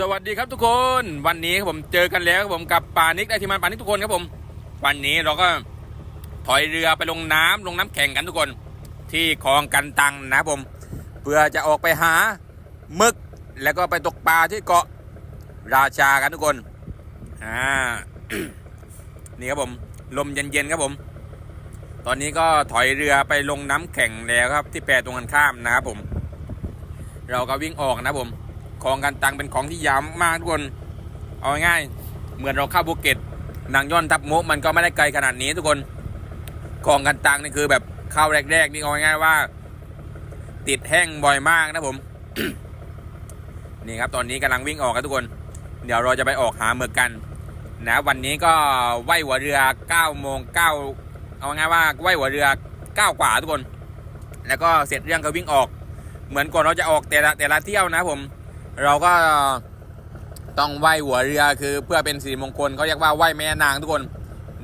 สวัสดีครับทุกคนวันนี้ครับผมเจอกันแล้วครับผมกับปานิกไอทีมงานปานิกทุกคนครับผม วันนี้เราก็ถอยเรือไปลงน้ำลงน้ำแข่งกันทุกคน ที่คลองกันตังนะครับผม เพื่อจะออกไปหาหมึกแล้วก็ไปตกปลาที่เกาะราชากันทุกคนอ่านี่ครับผม ลมเย็นๆครับผม ตอนนี้ก็ถอยเรือไปลงน้ำแข่งแล้วครับ ที่แปรตรงกันข้ามนะครับผม เราก็วิ่งออกนะครับผม ของกันตังเป็นของที่ยาวมากทุกคน เอาง่ายเหมือนเราเข้าภูเก็ตนางย่อนทับมุกมันก็ไม่ได้ไกลขนาดนี้ทุกคนของกันตังนี่คือแบบเข้าแรก ๆ นี่เอาง่ายว่า ติดแห้งบ่อยมากนะผม นี่ครับตอนนี้กำลังวิ่งออกครับทุกคน เดี๋ยวเราจะไปออกหาหมึกกัน นะ วันนี้ก็ไหวหัวเรือ9โมง9เอาง่ายว่าไหวหัวเรือ9กว่าทุกคน แล้วก็เสร็จเรื่องก็วิ่งออก เหมือนก่อนเราจะออกแต่ละแต่ละเที่ยวนะผม เราก็ต้องไหวหัวเรือคือเพื่อเป็นสิริมงคลเขาเรียกว่าไหวแม่นางทุกคน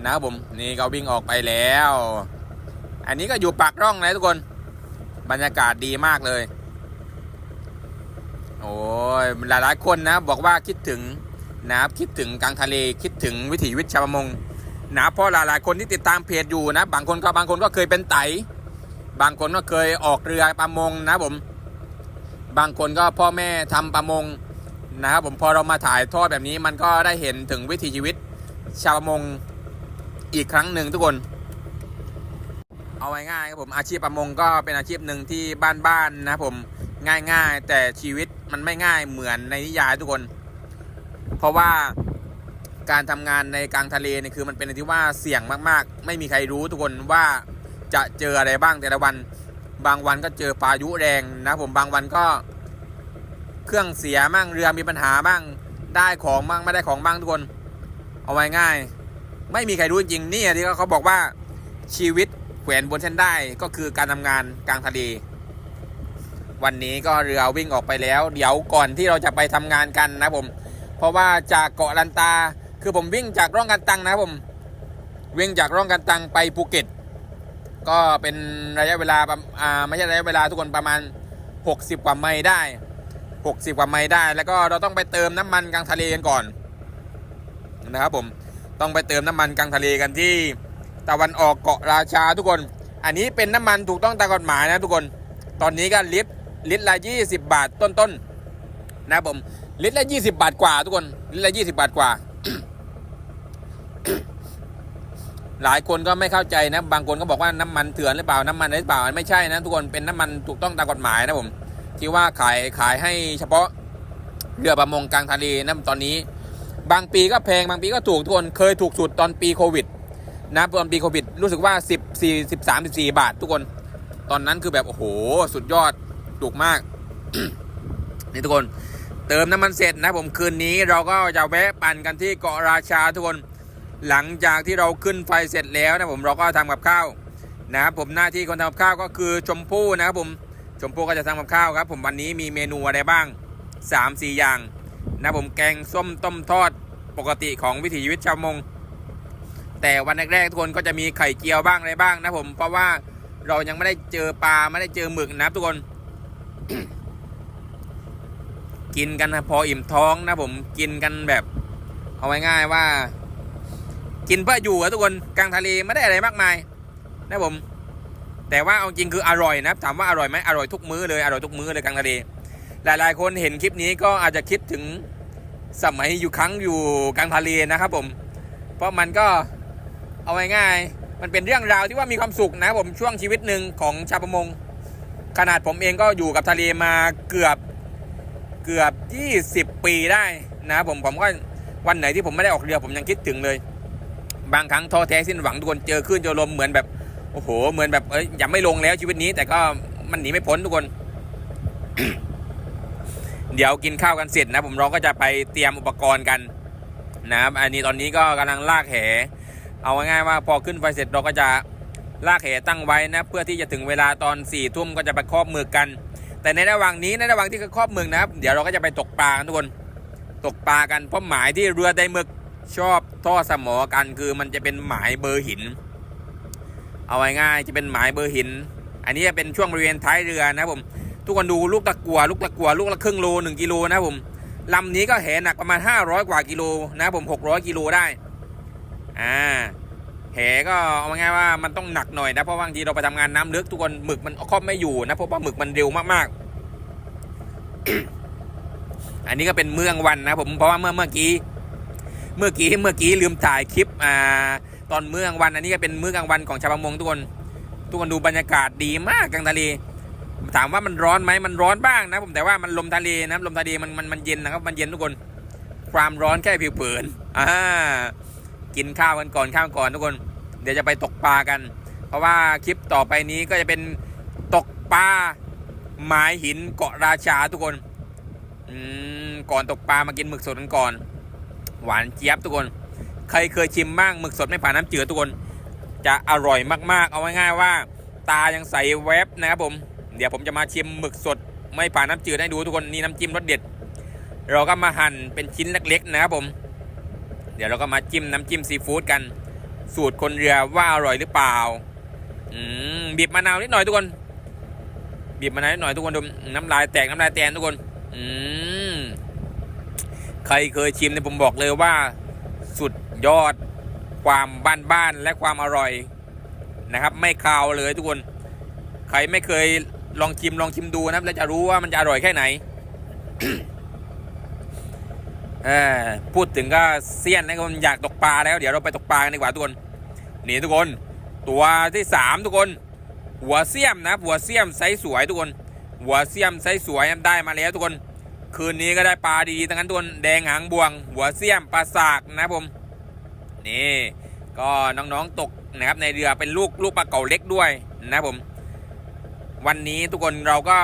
นะครับผมนี่ก็วิ่งออกไปแล้ว อันนี้ก็อยู่ปากร่องนะทุกคน บรรยากาศดีมากเลย โอ้ยหลายๆคนนะบอกว่าคิดถึงนะครับคิดถึงกลางทะเลคิดถึงวิถีวิชาวประมงนะเพราะหลายๆคนที่ติดตามเพจอยู่นะ บางคนก็บางคนก็เคยเป็นไต บางคนก็เคยออกเรือประมงนะผม บางคนก็พ่อแม่ทำประมงนะครับผมพอเรามาถ่ายทอดแบบนี้มันก็ได้เห็นถึงวิถีชีวิตชาวประมงอีกครั้งหนึ่งทุกคน เอาไว้ง่ายๆครับผมอาชีพประมงก็เป็นอาชีพหนึ่งที่บ้านๆนะผมง่ายๆ แต่ชีวิตมันไม่ง่ายเหมือนในนิยายทุกคน เพราะว่าการทำงานในกลางทะเลเนี่ยคือมันเป็นอะไรที่ว่าเสี่ยงมากๆ ไม่มีใครรู้ทุกคนว่าจะเจออะไรบ้างแต่ละวัน บางวันก็เจอพายุแรงนะผมบางวันก็เครื่องเสียบ้างเรือมีปัญหาบ้างได้ของบ้างไม่ได้ของบ้างทุกคน เอาไว้ง่าย ไม่มีใครรู้จริงนี่ที่เขาบอกว่าชีวิตแขวนบนเส้นได้ก็คือการทำงานกลางทะเลวันนี้ก็เรือวิ่งออกไปแล้ว เดี๋ยวก่อนที่เราจะไปทำงานกันนะผม เพราะว่าจากเกาะลันตาคือผมวิ่งจากร่องกันตังนะผม วิ่งจากร่องกันตังไปภูเก็ต ก็เป็นระยะเวลาประอ่าไม่ใช่ระยะเวลาทุกคนประมาณ 60 กว่าไมล์ได้ 60 กว่าไมล์ได้ แล้วก็เราต้องไปเติมน้ำมันกลางทะเลกันก่อนนะครับผมต้องไปเติมน้ำมันกลางทะเลกันที่ตะวันออกเกาะราชาทุกคน อันนี้เป็นน้ำมันถูกต้องตามกฎหมายนะทุกคน ตอนนี้ก็ลิตรลิตรละ 20 บาทต้นๆนะครับผมลิตรละ 20 บาทกว่าทุกคนลิตรละ 20 บาทกว่า หลายคนก็ไม่เข้าใจนะ บางคนก็บอกว่าน้ำมันเถื่อนหรือเปล่าน้ำมันหรือเปล่าไม่ใช่นะทุกคนเป็นน้ำมันถูกต้องตามกฎหมายนะผมที่ว่าขายขายให้เฉพาะเรือประมงกลางทะเลนะตอนนี้ บางปีก็แพงบางปีก็ถูกทุกคนเคยถูกสุดตอนปีโควิดนะตอนปีโควิดรู้สึกว่า10 4 13 14 บาท ทุกคน ตอนนั้นคือแบบโอ้โหสุดยอดถูกมากนี่ทุกคน เติมน้ำมันเสร็จนะผมคืนนี้เราก็จะแวะปั่นกันที่เกาะราชาทุกคน หลังจากที่เราขึ้นไฟเสร็จแล้วนะผมเราก็ทำกับข้าวนะครับผมหน้าที่คนทำกับข้าวก็คือชมพู่นะครับผมชมพู่ก็จะทำกับข้าวครับ ผมวันนี้มีเมนูอะไรบ้าง 3 4 อย่างนะผมแกงส้มต้มทอดปกติของวิถีชีวิตชาวมง แต่วันแรกๆทุกคนก็จะมีไข่เจียวบ้างอะไรบ้างนะผมเพราะว่าเรายังไม่ได้เจอปลาไม่ได้เจอหมึกนะครับทุกคน กินกันนะพออิ่มท้องนะผมกินกันแบบ เอาไว้ง่ายว่า กินเพื่ออยู่อะทุกคนกลางทะเลไม่ได้อะไรมากมายนะผม แต่ว่าเอาจริงคืออร่อยนะถามว่าอร่อยไหมอร่อยทุกมื้อเลยอร่อยทุกมื้อเลยกลางทะเล หลายๆ คนเห็นคลิปนี้ก็อาจจะคิดถึงสมัยอยู่ครั้งอยู่กลางทะเลนะครับผม เพราะมันก็เอาไว้ง่ายมันเป็นเรื่องราวที่ว่ามีความสุขนะผมช่วงชีวิตหนึ่งของชาวประมง ขนาดผมเองก็อยู่กับทะเลมาเกือบเกือบ 20 ปีได้นะผมผมก็วันไหนที่ผมไม่ได้ออกเรือผมยังคิดถึงเลย บางครั้งท้อแท้สิ้นหวังทุกคนเจอคลื่นเจอลมเหมือนแบบโอ้โห เหมือนแบบเอ้ยยังไม่ลงแล้วชีวิตนี้ แต่ก็มันหนีไม่พ้นทุกคน เดี๋ยวกินข้าวกันเสร็จนะ ผมเราก็จะไปเตรียมอุปกรณ์กันนะครับ อันนี้ตอนนี้ก็กำลังลากแห เอาง่ายๆว่าพอขึ้นไฟเสร็จเราก็จะลากแหตั้งไว้นะ เพื่อที่จะถึงเวลาตอน4ี่ทุ่มก็จะไปครอบหมึกกัน แต่ในระหว่างนี้ในระหว่างที่ครอบหมึกนะครับ เดี๋ยวเราก็จะไปตกปลากันทุกคน ตกปลากันเพราะหมายที่เรือไดหมึก ชอบท่อสมอกันคือมันจะเป็นหมายเบอร์หิน เอาไว้ง่ายจะเป็นหมายเบอร์หิน อันนี้จะเป็นช่วงบริเวณท้ายเรือนะผม ทุกคนดูลูกตะกัวลูกตะกัวลูกละครึ่งโลหนึ่งกิโลนะผมลำนี้ก็แหหนักประมาณ 500 กว่ากิโลนะผม 600 กิโลได้ อ่า แหก็เอาง่ายว่ามันต้องหนักหน่อยนะ เพราะบางทีเราไปทำงานน้ำลึกทุกคนหมึกมันครอบไม่อยู่นะเพราะว่าหมึกมันเร็วมากๆ อันนี้ก็เป็นเมืองวันนะผมเพราะว่าเมื่อเมื่อกี้ เมื่อกี้เมื่อกี้ลืมถ่ายคลิปอ่าตอนเมื่อกลางวัน อันนี้ก็เป็นมื้อกลางวันของชาวประมงทุกคน ทุกคนดูบรรยากาศดีมากกลางทะเลถามว่ามันร้อนไหมมันร้อนบ้างนะผมแต่ว่ามันลมทะเลนะลมทะเลมันมันมันเย็นนะครับมันเย็นทุกคน ความร้อนแค่ผิวเผินอ่ากินข้าวกันก่อนข้าวก่อนทุกคน เดี๋ยวจะไปตกปลากัน เพราะว่าคลิปต่อไปนี้ก็จะเป็นตกปลาหมายหินเกาะราชาทุกคนอืมก่อนตกปลามากินหมึกสดกันก่อน หวานเจี๊ยบทุกคน ใครเคยชิมบ้างหมึกสดไม่ผ่านน้ำจืดทุกคน จะอร่อยมากๆ เอาง่ายๆว่า ตายังใสแวบนะครับผม เดี๋ยวผมจะมาชิมหมึกสดไม่ผ่านน้ำจืดให้ดูทุกคนนี่น้ำจิ้มรสเด็ด เราก็มาหั่นเป็นชิ้นเล็กๆนะครับผม เดี๋ยวเราก็มาจิ้มน้ำจิ้มซีฟู้ดกัน สูตรคนเรือว่าอร่อยหรือเปล่าอืมบีบมะนาวนิดหน่อยทุกคน บีบมะนาวนิดหน่อยทุกคนดูน้ำลายแตกน้ำลายแตนทุกคน อืม ใครเคยชิมเนี่ยผมบอกเลยว่า สุดยอดความบ้านๆและความอร่อยนะครับ ไม่คาวเลยทุกคน ใครไม่เคยลองชิมลองชิมดูนะครับ แล้วจะรู้ว่ามันจะอร่อยแค่ไหนพูดถึงก็เซียนนะครับอยากตกปลาแล้ว เดี๋ยวเราไปตกปลากันดีกว่าทุกคนนี่ทุกคน ตัวที่สามทุกคน หัวเสียมนะหัวเสียมไซส์สวยทุกคน หัวเสียมไซส์สวยได้มาแล้วทุกคน คืนนี้ก็ได้ปลาดีทั้งนั้นทุกคนแดงหางบวง หัวเสี้ยมปลาสากนะผม นี่ ก็น้องๆตกนะครับในเรือเป็นลูกลูกปลาเก๋าเล็กด้วยนะผม วันนี้ทุกคนเราก็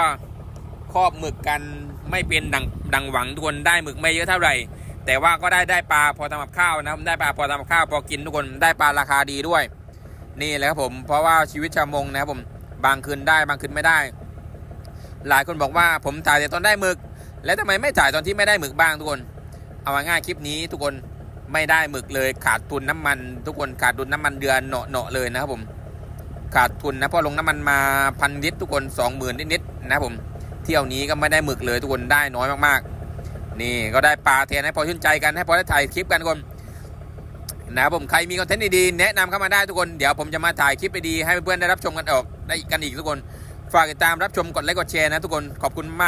ครอบหมึกกันไม่เป็นดังดังหวังทุกคนได้หมึกไม่เยอะเท่าไหร่ แต่ว่าก็ได้ได้ปลาพอทำกับข้าวนะครับได้ปลาพอทำกับข้าวพอกินทุกคนได้ปลาราคาดีด้วย นี่แหละครับผมเพราะว่าชีวิตชาวมงนะครับผมบางคืนได้บางคืนไม่ได้ หลายคนบอกว่าผมถ่ายแต่ตอนได้หมึก แล้วทำไมไม่ถ่ายตอนที่ไม่ได้หมึกบ้างทุกคน เอาง่ายคลิปนี้ทุกคนไม่ได้หมึกเลยขาดทุนน้ำมัน ทุกคนขาดทุนน้ำมันเดือนเนาะๆเลยนะครับผม ขาดทุนนะเพราะลงน้ำมันมาพันลิตรทุกคนสองหมื่นนิดๆนะผม เที่ยวนี้ก็ไม่ได้หมึกเลยทุกคนได้น้อยมากๆ นี่ก็ได้ปลาแทนให้พอชื่นใจกันให้พอได้ถ่ายคลิปกันทุกคนนะครับผมใครมีคอนเทนต์ดีๆแนะนำเข้ามาได้ทุกคนเดี๋ยวผมจะมาถ่ายคลิปดีๆให้เพื่อนๆได้รับชมกันออกได้กันอีกทุกคน ฝากติดตามรับชมกดไลค์กดแชร์นะทุกคนขอบคุณมาก